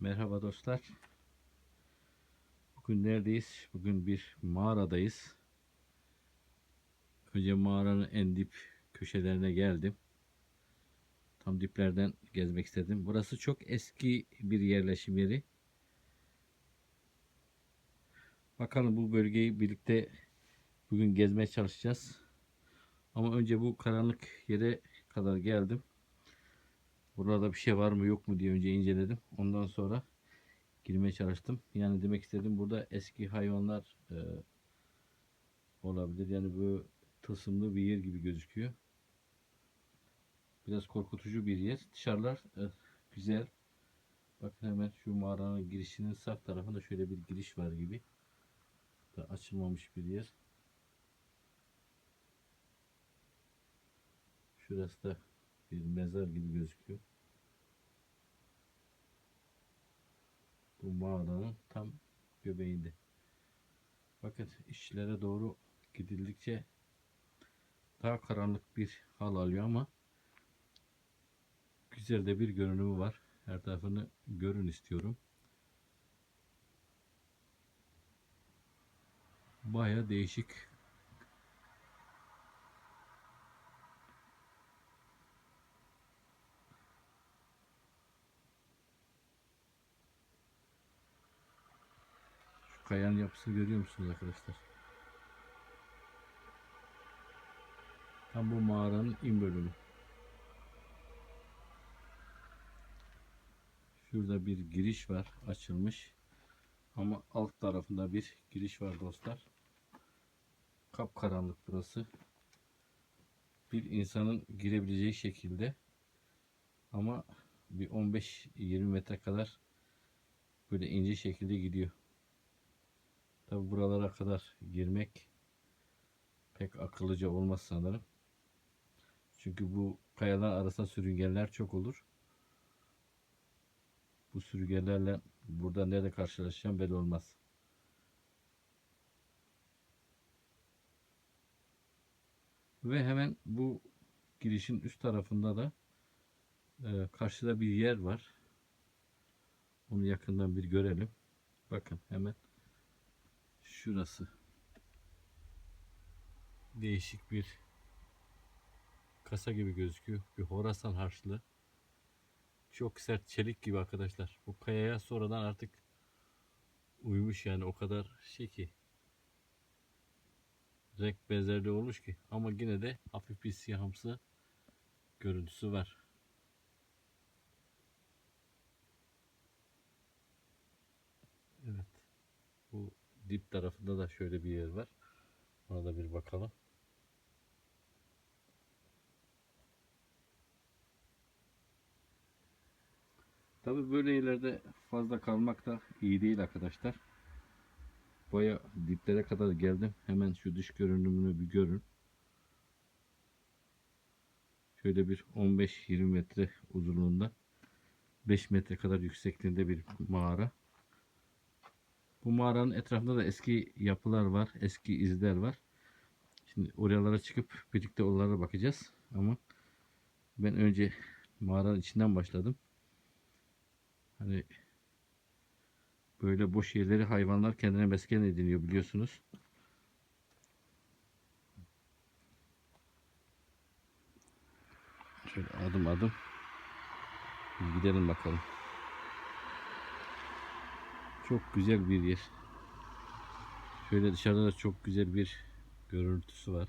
Merhaba dostlar. Bugün neredeyiz? Bugün bir mağaradayız. Önce mağaranın en dip köşelerine geldim. Tam diplerden gezmek istedim. Burası çok eski bir yerleşim yeri. Bakalım bu bölgeyi birlikte bugün gezmeye çalışacağız. Ama önce bu karanlık yere kadar geldim. Burada bir şey var mı yok mu diye önce inceledim. Ondan sonra girmeye çalıştım. Yani demek istedim burada eski hayvanlar e, olabilir. Yani bu tılsımlı bir yer gibi gözüküyor. Biraz korkutucu bir yer. Dışarılar e, güzel. Bakın hemen şu mağaranın girişinin sağ tarafında şöyle bir giriş var gibi. Da açılmamış bir yer. Şurası da bir mezar gibi gözüküyor. Bu mağaranın tam göbeğinde. Bakın işçilere doğru gidildikçe daha karanlık bir hal alıyor ama güzel de bir görünümü var. Her tarafını görün istiyorum. Baya değişik kayanın yapısını görüyor musunuz arkadaşlar? Tam bu mağaranın in bölümü. Şurada bir giriş var açılmış. Ama alt tarafında bir giriş var dostlar. Kapkaranlık burası. Bir insanın girebileceği şekilde ama bir 15-20 metre kadar böyle ince şekilde gidiyor. Tabi buralara kadar girmek pek akıllıca olmaz sanırım. Çünkü bu kayalar arasında sürüngenler çok olur. Bu sürüngenlerle burada nerede karşılaşacağım belli olmaz. Ve hemen bu girişin üst tarafında da e, karşıda bir yer var. Onu yakından bir görelim. Bakın hemen şurası değişik bir kasa gibi gözüküyor. Bir Horasan harçlı. Çok sert çelik gibi arkadaşlar. Bu kayaya sonradan artık uymuş yani o kadar şey ki renk benzerliği olmuş ki ama yine de hafif bir siyahımsı görüntüsü var. Evet. Bu dip tarafında da şöyle bir yer var. Ona da bir bakalım. Tabi böyle yerlerde fazla kalmak da iyi değil arkadaşlar. Baya diplere kadar geldim. Hemen şu dış görünümünü bir görün. Şöyle bir 15-20 metre uzunluğunda 5 metre kadar yüksekliğinde bir mağara. Bu mağaranın etrafında da eski yapılar var, eski izler var. Şimdi oralara çıkıp birlikte oralara bakacağız. Ama ben önce mağaranın içinden başladım. Hani böyle boş yerleri hayvanlar kendine mesken ediniyor biliyorsunuz. Şöyle adım adım gidelim bakalım. Çok güzel bir yer. Şöyle dışarıda da çok güzel bir görüntüsü var.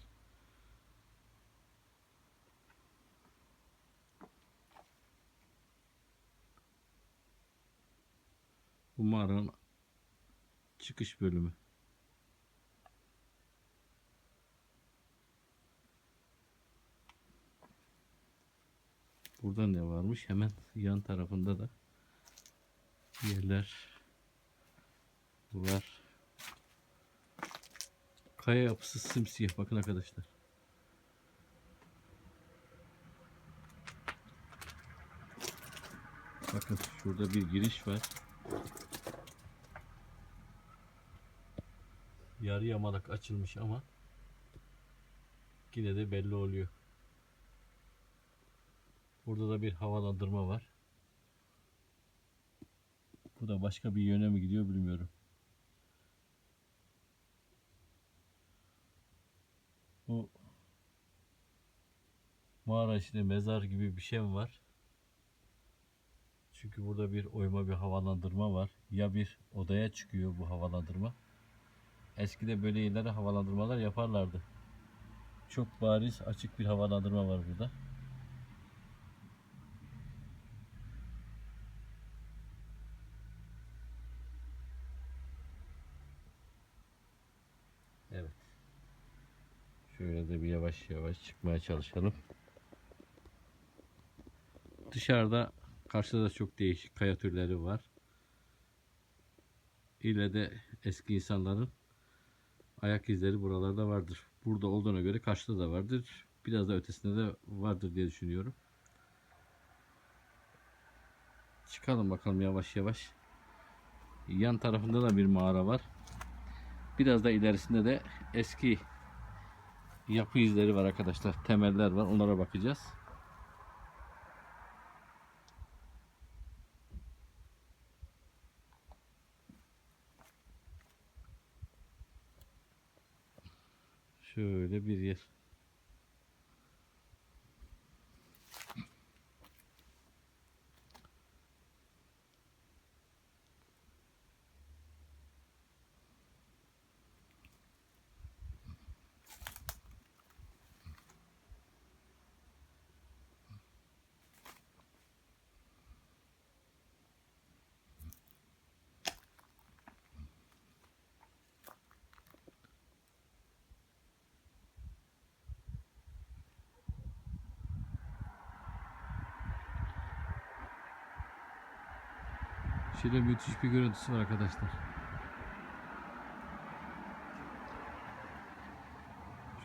Bu mağaranın çıkış bölümü. Burada ne varmış? Hemen yan tarafında da yerler var. Kaya yapısı simsiyah. Bakın arkadaşlar. Bakın şurada bir giriş var. Yarı yamalak açılmış ama yine de belli oluyor. Burada da bir havalandırma var. Bu da başka bir yöne mi gidiyor bilmiyorum. Bu mağara içinde mezar gibi bir şey mi var? Çünkü burada bir oyma bir havalandırma var. Ya bir odaya çıkıyor bu havalandırma. Eskide böyle yerlere havalandırmalar yaparlardı. Çok bariz açık bir havalandırma var burada. Evet. Şöyle de bir yavaş yavaş çıkmaya çalışalım. Dışarıda karşıda da çok değişik kaya türleri var. İle de eski insanların ayak izleri buralarda vardır. Burada olduğuna göre karşıda da vardır. Biraz da ötesinde de vardır diye düşünüyorum. Çıkalım bakalım yavaş yavaş. Yan tarafında da bir mağara var. Biraz da ilerisinde de eski yapı izleri var arkadaşlar. Temeller var. Onlara bakacağız. Şöyle bir yer. Şöyle müthiş bir görüntüsü var arkadaşlar.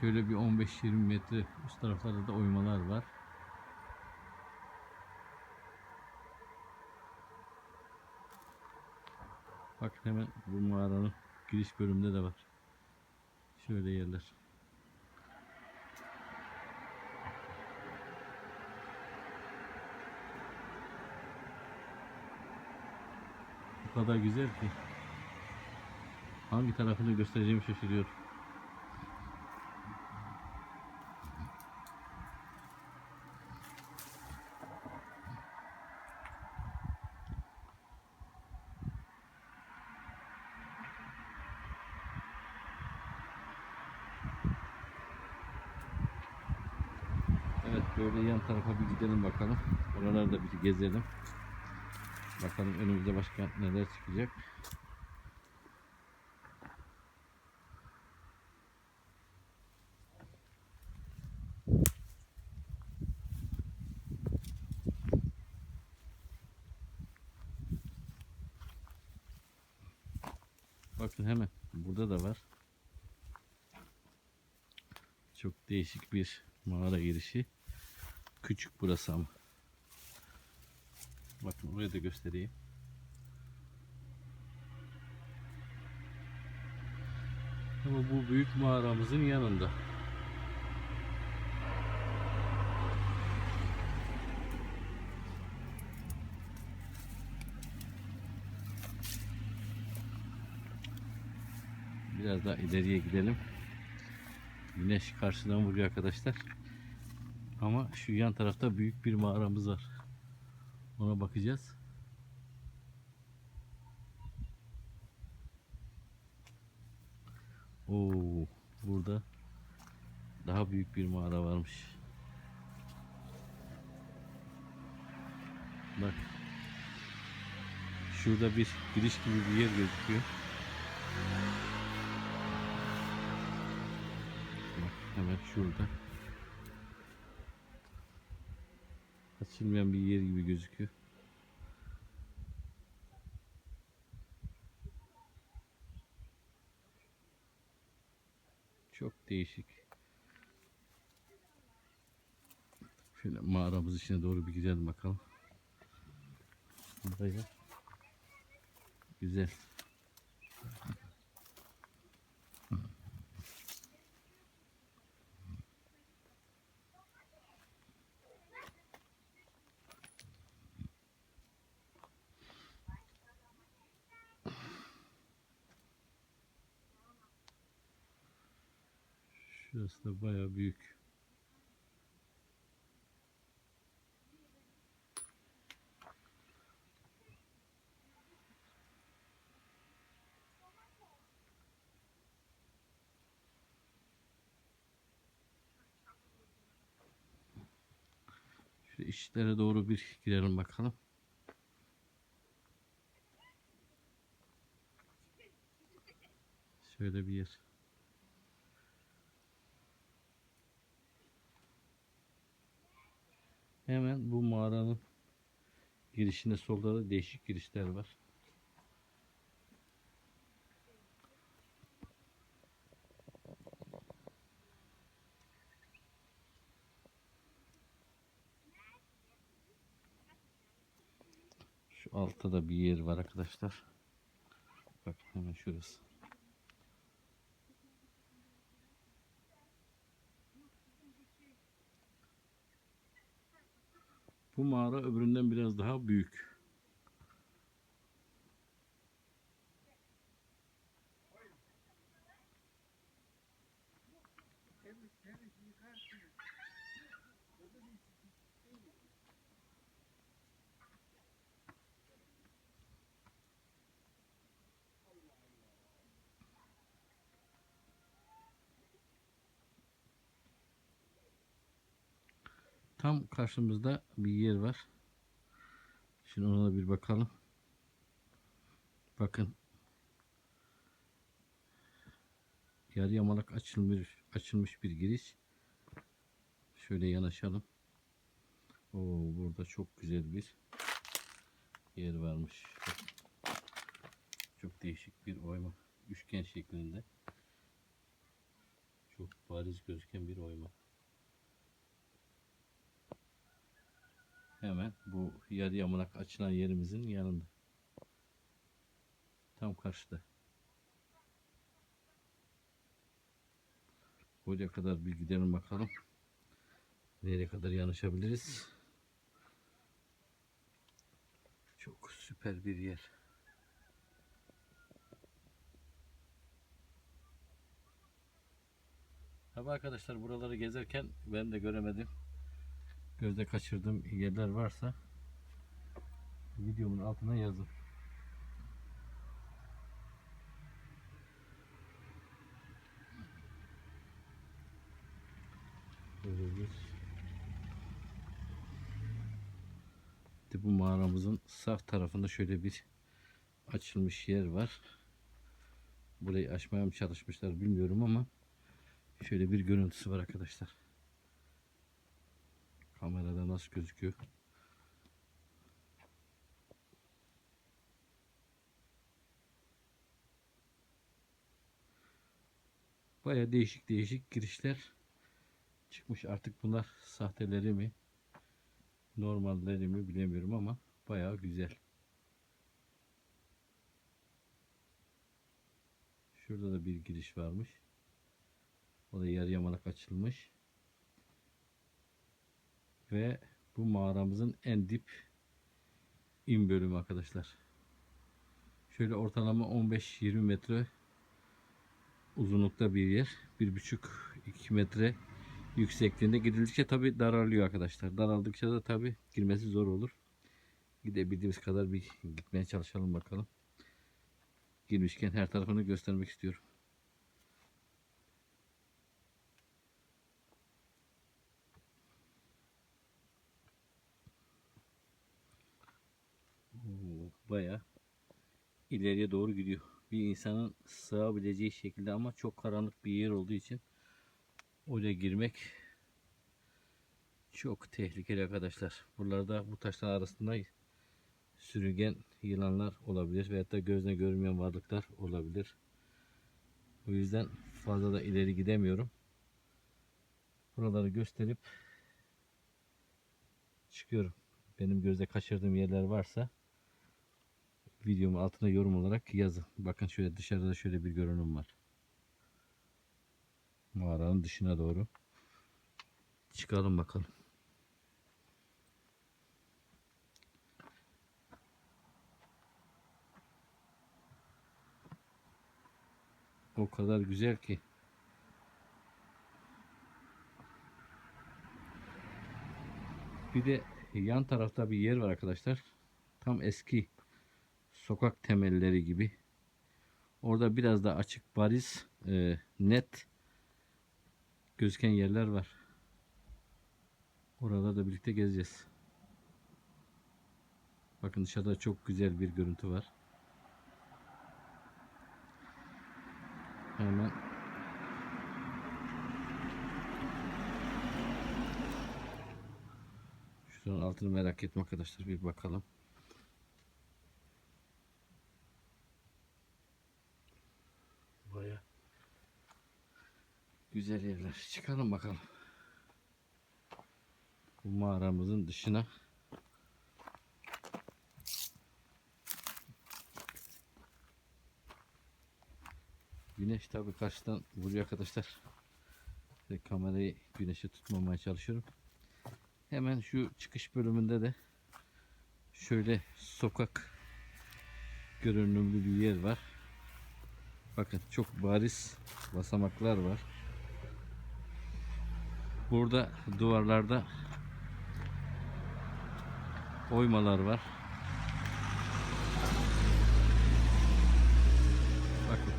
Şöyle bir 15-20 metre üst taraflarda da oymalar var. Bak hemen bu mağaranın giriş bölümünde de var. Şöyle yerler. Kadar güzel ki. Hangi tarafını göstereceğimi şaşırıyorum. Evet böyle yan tarafa bir gidelim bakalım. Oraları da bir gezelim. Bakalım önümüzde başka neler çıkacak. Bakın hemen burada da var. Çok değişik bir mağara girişi. Küçük burası ama. Bakın orayı da göstereyim. Ama bu büyük mağaramızın yanında. Biraz daha ileriye gidelim. Güneş karşıdan vuruyor arkadaşlar. Ama şu yan tarafta büyük bir mağaramız var. Ona bakacağız. Oo, burada daha büyük bir mağara varmış. Bak. Şurada bir giriş gibi bir yer gözüküyor. Bak hemen şurada. Açılmayan bir yer gibi gözüküyor. Çok değişik. Şöyle mağaramız içine doğru bir gidelim bakalım. Buraya. Güzel. Şurası da bayağı büyük. Şu işlere doğru bir girelim bakalım. Şöyle bir yer. Hemen bu mağaranın girişinde solda da değişik girişler var. Şu altta da bir yer var arkadaşlar. Bak hemen şurası. Bu mağara öbüründen biraz daha büyük. Tam karşımızda bir yer var. Şimdi ona da bir bakalım. Bakın. Yarı yamalak açılmış açılmış bir giriş. Şöyle yanaşalım. Oo, burada çok güzel bir yer varmış. Çok değişik bir oyma. Üçgen şeklinde. Çok bariz gözüken bir oyma. Hemen bu yarı yamalak açılan yerimizin yanında. Tam karşıda. Oraya kadar bir gidelim bakalım. Nereye kadar yanaşabiliriz. Çok süper bir yer. Tabi arkadaşlar buraları gezerken ben de göremedim gözde kaçırdığım yerler varsa videomun altına yazın. Böyle bu mağaramızın sağ tarafında şöyle bir açılmış yer var. Burayı açmaya mı çalışmışlar bilmiyorum ama şöyle bir görüntüsü var arkadaşlar. Kamerada nasıl gözüküyor? Baya değişik değişik girişler çıkmış. Artık bunlar sahteleri mi normalleri mi bilemiyorum ama baya güzel. Şurada da bir giriş varmış. O da yarı yamalak açılmış. Ve bu mağaramızın en dip in bölümü arkadaşlar. Şöyle ortalama 15-20 metre uzunlukta bir yer. 1,5-2 metre yüksekliğinde gidildikçe tabi daralıyor arkadaşlar. Daraldıkça da tabi girmesi zor olur. Gidebildiğimiz kadar bir gitmeye çalışalım bakalım. Girmişken her tarafını göstermek istiyorum. Baya ileriye doğru gidiyor. Bir insanın sığabileceği şekilde ama çok karanlık bir yer olduğu için oraya girmek çok tehlikeli arkadaşlar. Buralarda bu taşlar arasında sürüngen yılanlar olabilir veyahut da gözle görünmeyen varlıklar olabilir. O yüzden fazla da ileri gidemiyorum. Buraları gösterip çıkıyorum. Benim gözde kaçırdığım yerler varsa videomu altına yorum olarak yazın. Bakın şöyle dışarıda şöyle bir görünüm var. Mağaranın dışına doğru. Çıkalım bakalım. O kadar güzel ki. Bir de yan tarafta bir yer var arkadaşlar. Tam eski sokak temelleri gibi. Orada biraz da açık, bariz, e, net gözüken yerler var. Orada da birlikte gezeceğiz. Bakın dışarıda çok güzel bir görüntü var. Hemen Şuranın altını merak etme arkadaşlar bir bakalım. Güzel yerler. Çıkalım bakalım. Bu mağaramızın dışına Güneş tabi karşıdan vuruyor arkadaşlar. Ve kamerayı güneşe tutmamaya çalışıyorum. Hemen şu çıkış bölümünde de şöyle sokak görünümlü bir yer var. Bakın çok bariz basamaklar var. Burada duvarlarda oymalar var. Bakın.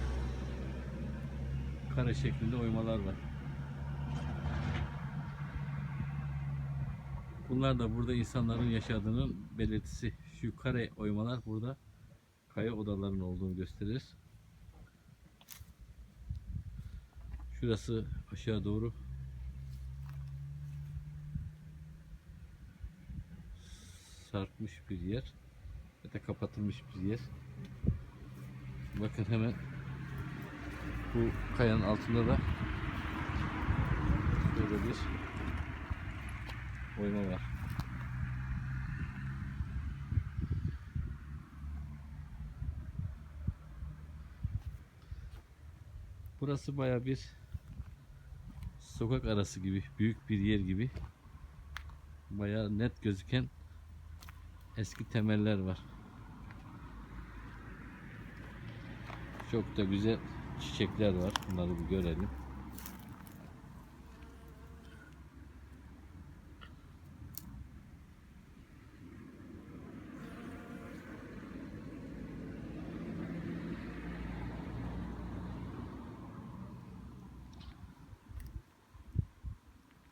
Kare şeklinde oymalar var. Bunlar da burada insanların yaşadığının belirtisi. Şu kare oymalar burada kaya odaların olduğunu gösterir. Şurası aşağı doğru sarkmış bir yer ya da kapatılmış bir yer. Bakın hemen bu kayanın altında da şöyle bir oyma var. Burası baya bir sokak arası gibi, büyük bir yer gibi. Baya net gözüken eski temeller var. Çok da güzel çiçekler var. Bunları bir görelim.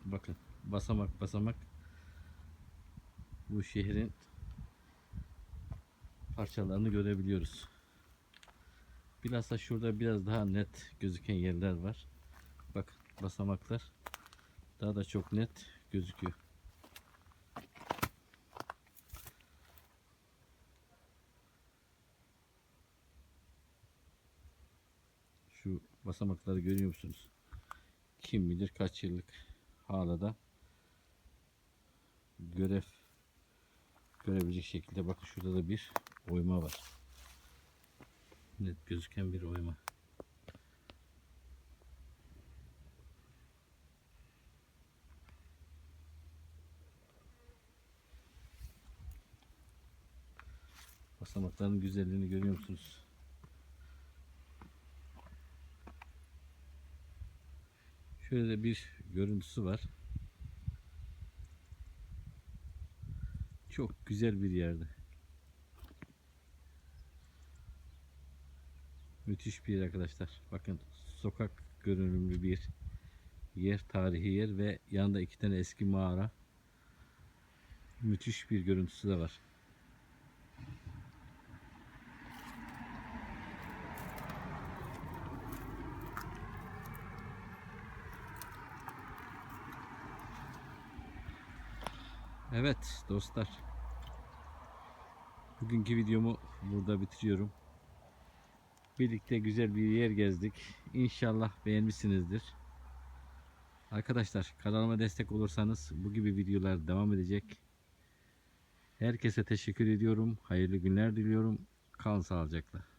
Bakın basamak basamak bu şehrin parçalarını görebiliyoruz. Bilhassa şurada biraz daha net gözüken yerler var. Bak basamaklar daha da çok net gözüküyor. Şu basamakları görüyor musunuz? Kim bilir kaç yıllık hala da görev görebilecek şekilde bakın şurada da bir oyma var. Net gözüken bir oyma. Basamakların güzelliğini görüyor musunuz? Şöyle de bir görüntüsü var. Çok güzel bir yerde. Müthiş bir yer arkadaşlar. Bakın sokak görünümlü bir yer, tarihi yer ve yanında iki tane eski mağara. Müthiş bir görüntüsü de var. Evet dostlar. Bugünkü videomu burada bitiriyorum. Birlikte güzel bir yer gezdik. İnşallah beğenmişsinizdir. Arkadaşlar kanalıma destek olursanız bu gibi videolar devam edecek. Herkese teşekkür ediyorum. Hayırlı günler diliyorum. Kalın sağlıcakla.